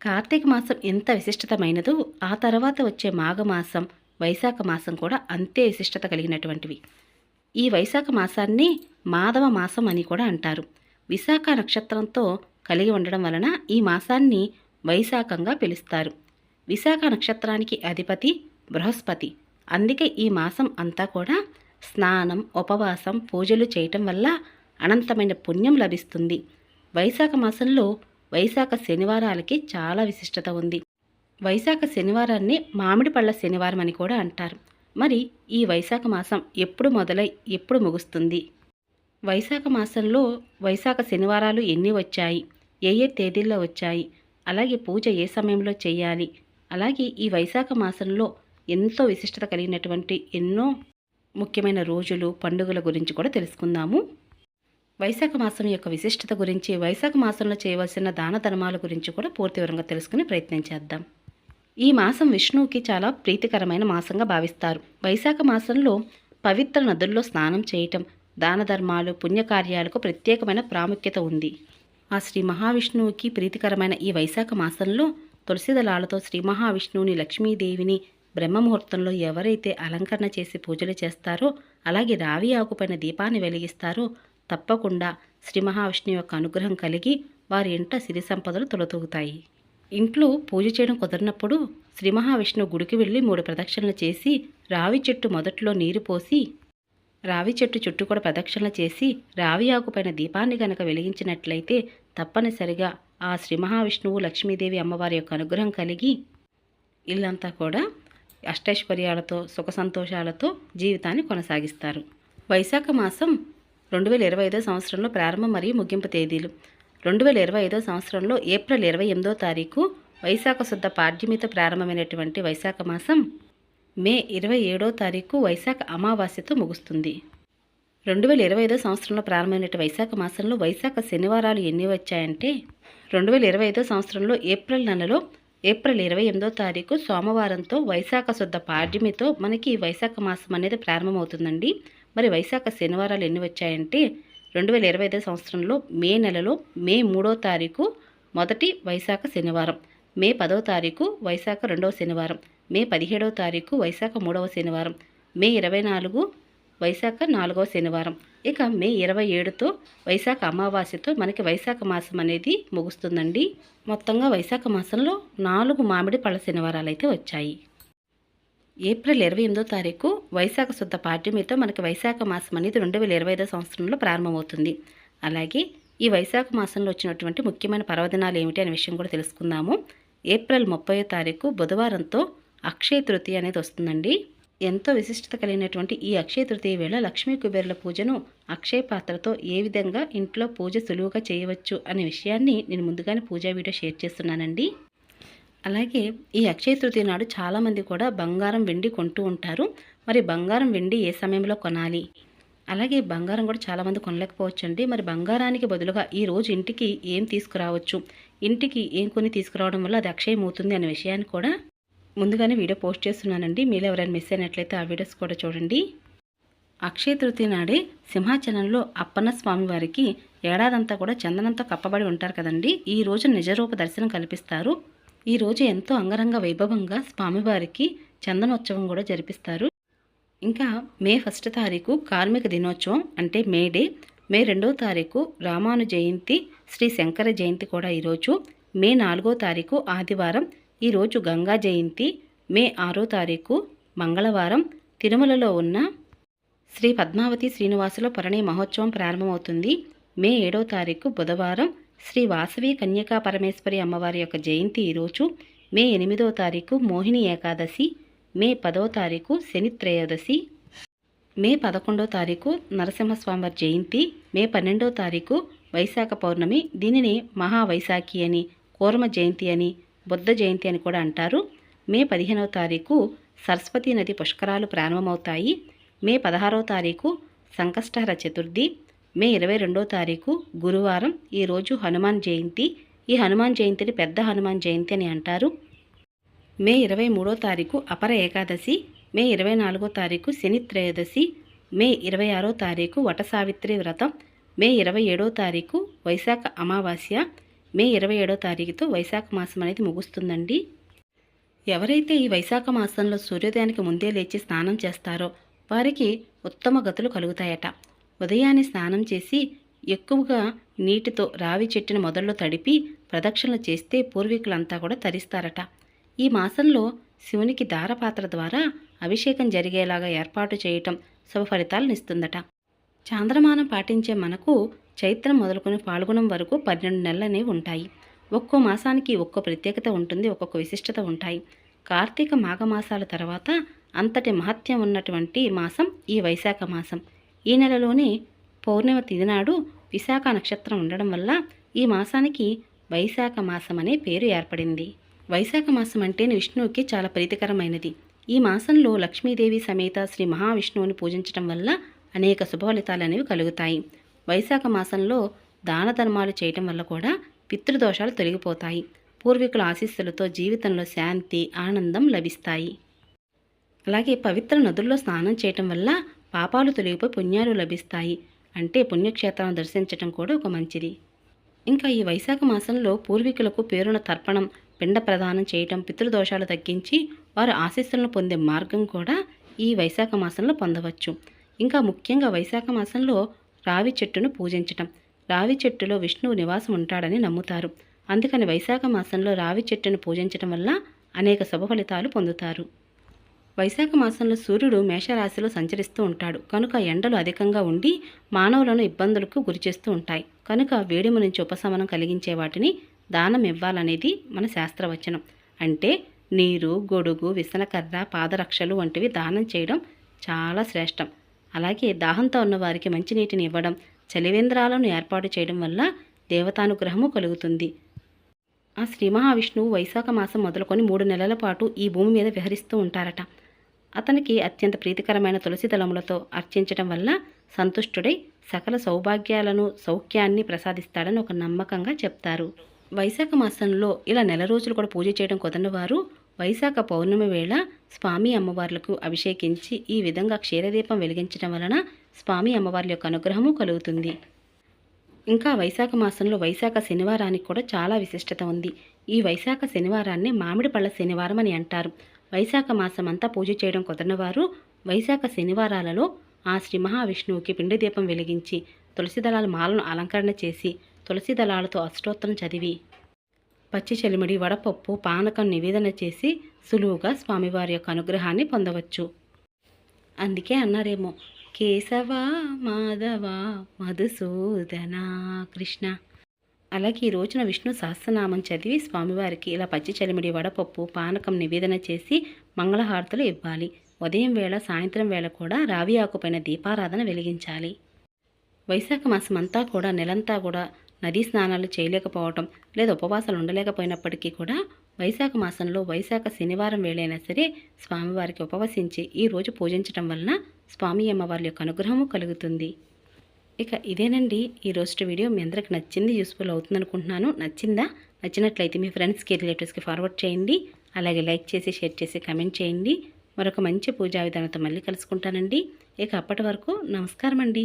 కార్తీక మాసం ఎంత విశిష్టతమైనదో ఆ తర్వాత వచ్చే మాఘమాసం వైశాఖ మాసం కూడా అంతే విశిష్టత కలిగినటువంటివి. ఈ వైశాఖ మాసాన్ని మాధవ మాసం అని కూడా అంటారు. విశాఖ నక్షత్రంతో కలిగి ఉండడం వలన ఈ మాసాన్ని వైశాఖంగా పిలుస్తారు. విశాఖ నక్షత్రానికి అధిపతి బృహస్పతి. అందుకే ఈ మాసం అంతా కూడా స్నానం ఉపవాసం పూజలు చేయటం వల్ల అనంతమైన పుణ్యం లభిస్తుంది. వైశాఖ మాసంలో వైశాఖ శనివారాలకి చాలా విశిష్టత ఉంది. వైశాఖ శనివారాన్ని మామిడి పళ్ళ శనివారం అని కూడా అంటారు. మరి ఈ వైశాఖ మాసం ఎప్పుడు మొదలై ఎప్పుడు ముగుస్తుంది? వైశాఖ మాసంలో వైశాఖ శనివారాలు ఎన్ని వచ్చాయి? ఏ ఏ తేదీల్లో వచ్చాయి? అలాగే పూజ ఏ సమయంలో చేయాలి? అలాగే ఈ వైశాఖ మాసంలో ఎంతో విశిష్టత కలిగినటువంటి ఎన్నో ముఖ్యమైన రోజులు పండుగల గురించి కూడా తెలుసుకుందాము. వైశాఖ మాసం యొక్క విశిష్టత గురించి వైశాఖ మాసంలో చేయవలసిన దాన ధర్మాల గురించి కూడా పూర్తి వివరంగా తెలుసుకుని ప్రయత్నం చేద్దాం. ఈ మాసం విష్ణువుకి చాలా ప్రీతికరమైన మాసంగా భావిస్తారు. వైశాఖ మాసంలో పవిత్ర నదుల్లో స్నానం చేయటం దాన ధర్మాలు పుణ్యకార్యాలకు ప్రత్యేకమైన ప్రాముఖ్యత ఉంది. ఆ శ్రీ మహావిష్ణువుకి ప్రీతికరమైన ఈ వైశాఖ మాసంలో తులసి దళాలతో శ్రీ మహావిష్ణువుని లక్ష్మీదేవిని బ్రహ్మముహూర్తంలో ఎవరైతే అలంకరణ చేసి పూజలు చేస్తారో అలాగే రావి ఆకుపైన దీపాన్ని వెలిగిస్తారో తప్పకుండా శ్రీ మహావిష్ణువు యొక్క అనుగ్రహం కలిగి వారి ఇంట సిరి సంపదలు తొలతూగుతాయి. ఇంట్లో పూజ చేయడం కుదరినప్పుడు శ్రీ మహావిష్ణు గుడికి వెళ్ళి మూడు ప్రదక్షిణలు చేసి రావి చెట్టు మొదట్లో నీరు పోసి రావి చెట్టు చుట్టూ కూడా ప్రదక్షిణలు చేసి రావి ఆకుపైన దీపాన్ని గనక వెలిగించినట్లయితే తప్పనిసరిగా ఆ శ్రీ మహావిష్ణువు లక్ష్మీదేవి అమ్మవారి యొక్క అనుగ్రహం కలిగి ఇల్లంతా కూడా అష్టైశ్వర్యాలతో సుఖ సంతోషాలతో జీవితాన్ని కొనసాగిస్తారు. వైశాఖ మాసం రెండు వేల ఇరవై ఐదో సంవత్సరంలో ప్రారంభం మరియు ముగింపు తేదీలు. రెండు వేల ఇరవై ఐదో సంవత్సరంలో ఏప్రిల్ ఇరవై ఎనిమిదో తారీఖు వైశాఖ శుద్ధ పాడ్యమితో ప్రారంభమైనటువంటి వైశాఖ మాసం మే ఇరవై ఏడో తారీఖు వైశాఖ అమావాస్యతో ముగుస్తుంది. రెండు వేల ఇరవై ఐదో సంవత్సరంలో ప్రారంభమైన వైశాఖ మాసంలో వైశాఖ శనివారాలు ఎన్ని వచ్చాయంటే రెండు వేల ఇరవై ఐదో సంవత్సరంలో ఏప్రిల్ నెలలో ఏప్రిల్ ఇరవై ఎనిమిదో తారీఖు సోమవారంతో వైశాఖ శుద్ధ పాడ్యమితో మనకి వైశాఖ మాసం అనేది ప్రారంభమవుతుందండి. మరి వైశాఖ శనివారాలు ఎన్ని వచ్చాయంటే రెండు వేల ఇరవై ఐదో సంవత్సరంలో మే నెలలో మే మూడో తారీఖు మొదటి వైశాఖ శనివారం మే పదో తారీఖు వైశాఖ రెండవ శనివారం మే పదిహేడవ తారీఖు వైశాఖ మూడవ శనివారం మే ఇరవై నాలుగు వైశాఖ నాలుగవ శనివారం. ఇక మే ఇరవై ఏడుతో వైశాఖ అమావాస్యతో మనకి వైశాఖ మాసం అనేది ముగుస్తుందండి. మొత్తంగా వైశాఖ మాసంలో నాలుగు మామిడి పళ్ళ శనివారాలు అయితే వచ్చాయి. ఏప్రిల్ ఇరవై ఎనిమిదో తారీఖు వైశాఖ శుద్ధ పాఠ్యమితో మనకి వైశాఖ మాసం అనేది రెండు వేల ఇరవై ఐదో సంవత్సరంలో ప్రారంభమవుతుంది. అలాగే ఈ వైశాఖ మాసంలో వచ్చినటువంటి ముఖ్యమైన పర్వదినాలు ఏమిటి అనే విషయం కూడా తెలుసుకుందాము. ఏప్రిల్ ముప్పై తారీఖు బుధవారంతో అక్షయ తృతీయ అనేది వస్తుందండి. ఎంతో విశిష్టత కలిగినటువంటి ఈ అక్షయ తృతీయ వేళ లక్ష్మీ కుబేరుల పూజను అక్షయ పాత్రతో ఏ విధంగా ఇంట్లో పూజ సులువుగా చేయవచ్చు అనే విషయాన్ని నేను ముందుగానే పూజా వీడియో షేర్ చేస్తున్నానండి. అలాగే ఈ అక్షయ తృతీయ నాడు చాలామంది కూడా బంగారం వెండి కొంటూ ఉంటారు. మరి బంగారం వెండి ఏ సమయంలో కొనాలి? అలాగే బంగారం కూడా చాలామంది కొనలేకపోవచ్చు అండి మరి బంగారానికి బదులుగా ఈ రోజు ఇంటికి ఏం తీసుకురావచ్చు? ఇంటికి ఏం కొని తీసుకురావడం వల్ల అది అక్షయమవుతుంది అనే విషయాన్ని కూడా ముందుగానే వీడియో పోస్ట్ చేస్తున్నానండి. మీరు ఎవరైనా మిస్ అయినట్లయితే ఆ వీడియోస్ కూడా చూడండి. అక్షయ తృతీయ నాడే సింహాచలంలో అప్పన్న స్వామి వారికి ఏడాదంతా కూడా చందనంతో కప్పబడి ఉంటారు కదండి. ఈ రోజు నిజరూప దర్శనం కల్పిస్తారు. ఈ రోజు ఎంతో అంగరంగ వైభవంగా స్వామివారికి చందనోత్సవం కూడా జరిపిస్తారు. ఇంకా మే ఫస్ట్ తారీఖు కార్మిక దినోత్సవం అంటే మే డే. మే రెండో తారీఖు రామాను జయంతి శ్రీ శంకర జయంతి కూడా ఈరోజు మే నాలుగో తారీఖు ఆదివారం ఈరోజు గంగా జయంతి. మే ఆరో తారీఖు మంగళవారం తిరుమలలో ఉన్న శ్రీ పద్మావతి శ్రీనివాసుల పరణి మహోత్సవం ప్రారంభమవుతుంది. మే ఏడో తారీఖు బుధవారం శ్రీ వాసవి కన్యకా పరమేశ్వరి అమ్మవారి యొక్క జయంతి ఈరోజు మే ఎనిమిదో తారీఖు మోహిని ఏకాదశి మే పదో తారీఖు శని త్రయోదశి మే పదకొండో తారీఖు నరసింహస్వామివారి జయంతి మే పన్నెండో తారీఖు వైశాఖ పౌర్ణమి దీనిని మహావైశాఖి అని కూర్మ జయంతి అని బుద్ధ జయంతి అని కూడా అంటారు. మే పదిహేనవ తారీఖు సరస్వతీ నది పుష్కరాలు ప్రారంభమవుతాయి. మే పదహారవ తారీఖు సంకష్టహర చతుర్థి మే ఇరవై రెండో తారీఖు గురువారం ఈరోజు హనుమాన్ జయంతి. ఈ హనుమాన్ జయంతిని పెద్ద హనుమాన్ జయంతి అని అంటారు. మే ఇరవై మూడో తారీఖు అపర ఏకాదశి. మే ఇరవై నాలుగో తారీఖు శని త్రయోదశి. మే ఇరవై ఆరో తారీఖు వటసావిత్రి వ్రతం. మే ఇరవై ఏడో తారీఖు వైశాఖ అమావాస్య. మే ఇరవై ఏడో తారీఖుతో వైశాఖ మాసం అనేది ముగుస్తుందండి. ఎవరైతే ఈ వైశాఖ మాసంలో సూర్యోదయానికి ముందే లేచి స్నానం చేస్తారో వారికి ఉత్తమ గతులు కలుగుతాయట. ఉదయాన్నే స్నానం చేసి ఎక్కువగా నీటితో రావి చెట్టుని మొదల్లో తడిపి ప్రదక్షిణలు చేస్తే పూర్వీకులంతా కూడా తరిస్తారట. ఈ మాసంలో శివునికి దారపాత్ర ద్వారా అభిషేకం జరిగేలాగా ఏర్పాటు చేయటం శుభ ఇస్తుందట. చాంద్రమానం పాటించే మనకు చైత్రం మొదలుకొని పాల్గొనం వరకు పన్నెండు నెలలనే ఉంటాయి. ఒక్కో మాసానికి ఒక్కో ప్రత్యేకత ఉంటుంది ఒక్కొక్క విశిష్టత ఉంటాయి. కార్తీక మాఘమాసాల తర్వాత అంతటి మహత్యం ఉన్నటువంటి మాసం ఈ వైశాఖ మాసం. ఈ నెలలోనే పౌర్ణమి తిథి నాడు విశాఖ నక్షత్రం ఉండడం వల్ల ఈ మాసానికి వైశాఖ మాసం అనే పేరు ఏర్పడింది. వైశాఖ మాసం అంటే విష్ణువుకి చాలా ప్రీతికరమైనది. ఈ మాసంలో లక్ష్మీదేవి సమేత శ్రీ మహావిష్ణువుని పూజించడం వల్ల అనేక శుభఫలితాలు అనేవి కలుగుతాయి. వైశాఖ మాసంలో దాన ధర్మాలు చేయటం వల్ల కూడా పితృదోషాలు తొలగిపోతాయి. పూర్వీకుల ఆశీస్సులతో జీవితంలో శాంతి ఆనందం లభిస్తాయి. అలాగే పవిత్ర నదుల్లో స్నానం చేయటం వల్ల పాపాలు తొలగిపోయి పుణ్యాలు లభిస్తాయి అంటే పుణ్యక్షేత్రాలను దర్శించటం కూడా ఒక మంచిది. ఇంకా ఈ వైశాఖ మాసంలో పూర్వీకులకు పేరున తర్పణం పిండ ప్రదానం చేయటం పితృదోషాలు తగ్గించి వారు ఆశీస్సులను పొందే మార్గం కూడా ఈ వైశాఖ మాసంలో పొందవచ్చు. ఇంకా ముఖ్యంగా వైశాఖ మాసంలో రావి చెట్టును పూజించటం. రావి చెట్టులో విష్ణువు నివాసం ఉంటాడని నమ్ముతారు. అందుకని వైశాఖ మాసంలో రావి చెట్టును పూజించటం వల్ల అనేక శుభ ఫలితాలు పొందుతారు. వైశాఖ మాసంలో సూర్యుడు మేషరాశిలో సంచరిస్తూ ఉంటాడు. కనుక ఎండలు అధికంగా ఉండి మానవులను ఇబ్బందులకు గురిచేస్తూ ఉంటాయి. కనుక వేడిమ నుంచి ఉపశమనం కలిగించే వాటిని దానం ఇవ్వాలనేది మన శాస్త్రవచనం. అంటే నీరు గొడుగు విసనకర్ర పాదరక్షలు వంటివి దానం చేయడం చాలా శ్రేష్టం. అలాగే దాహంతో ఉన్న వారికి మంచినీటిని ఇవ్వడం చలివేంద్రాలను ఏర్పాటు చేయడం వల్ల దేవతానుగ్రహము కలుగుతుంది. ఆ శ్రీ మహావిష్ణువు వైశాఖ మాసం మొదలుకొని మూడు నెలల పాటు ఈ భూమి మీద విహరిస్తూ ఉంటారట. అతనికి అత్యంత ప్రీతికరమైన తులసి దళములతో అర్చించడం వల్ల సంతుష్టుడై సకల సౌభాగ్యాలను సౌఖ్యాన్ని ప్రసాదిస్తాడని ఒక నమ్మకంగా చెప్తారు. వైశాఖ మాసంలో ఇలా నెల రోజులు కూడా పూజ చేయడం కుదరని వారు వైశాఖ పౌర్ణమి వేళ స్వామి అమ్మవార్లకు అభిషేకించి ఈ విధంగా క్షీరదీపం వెలిగించడం వలన స్వామి అమ్మవార్ల యొక్క అనుగ్రహము కలుగుతుంది. ఇంకా వైశాఖ మాసంలో వైశాఖ శనివారానికి కూడా చాలా విశిష్టత ఉంది. ఈ వైశాఖ శనివారాన్ని మామిడి పళ్ళ శనివారం అని అంటారు. వైశాఖ మాసమంతా పూజ చేయడం కుదరనివారు. వైశాఖ శనివారాలలో ఆ శ్రీ మహావిష్ణువుకి పిండి దీపం వెలిగించి తులసి దళాల మాలను అలంకరణ చేసి తులసి దళాలతో అష్టోత్తరం చదివి పచ్చి చెలిమిడి వడపప్పు పానకం నివేదన చేసి సులువుగా స్వామివారి యొక్క అనుగ్రహాన్ని పొందవచ్చు. అందుకే అన్నారేమో కేశవ మాధవ మధుసూదన కృష్ణ అలాగే ఈ రోజున విష్ణు సహస్రనామం చదివి స్వామివారికి ఇలా పచ్చి చలిమిడి వడపప్పు పానకం నివేదన చేసి మంగళహారతులు ఇవ్వాలి. ఉదయం వేళ సాయంత్రం వేళ కూడా రావి ఆకుపైన దీపారాధన వెలిగించాలి. వైశాఖ మాసం అంతా కూడా నెలంతా కూడా నదీ స్నానాలు చేయలేకపోవటం లేదా ఉపవాసాలు ఉండలేకపోయినప్పటికీ కూడా వైశాఖ మాసంలో వైశాఖ శనివారం వేళైనా సరే స్వామివారికి ఉపవసించి ఈ రోజు పూజించటం వలన స్వామి అమ్మవారి యొక్క అనుగ్రహము కలుగుతుంది. ఇక ఇదేనండి. ఈ రోజు వీడియో మీ అందరికి నచ్చింది యూస్ఫుల్ అవుతుంది అనుకుంటున్నాను నచ్చిందా? నచ్చినట్లయితే మీ ఫ్రెండ్స్కి రిలేటివ్స్కి ఫార్వర్డ్ చేయండి. అలాగే లైక్ చేసి షేర్ చేసి కమెంట్ చేయండి. మరొక మంచి పూజా విధానంతో మళ్ళీ కలుసుకుంటానండి. ఇక అప్పటి వరకు నమస్కారం అండి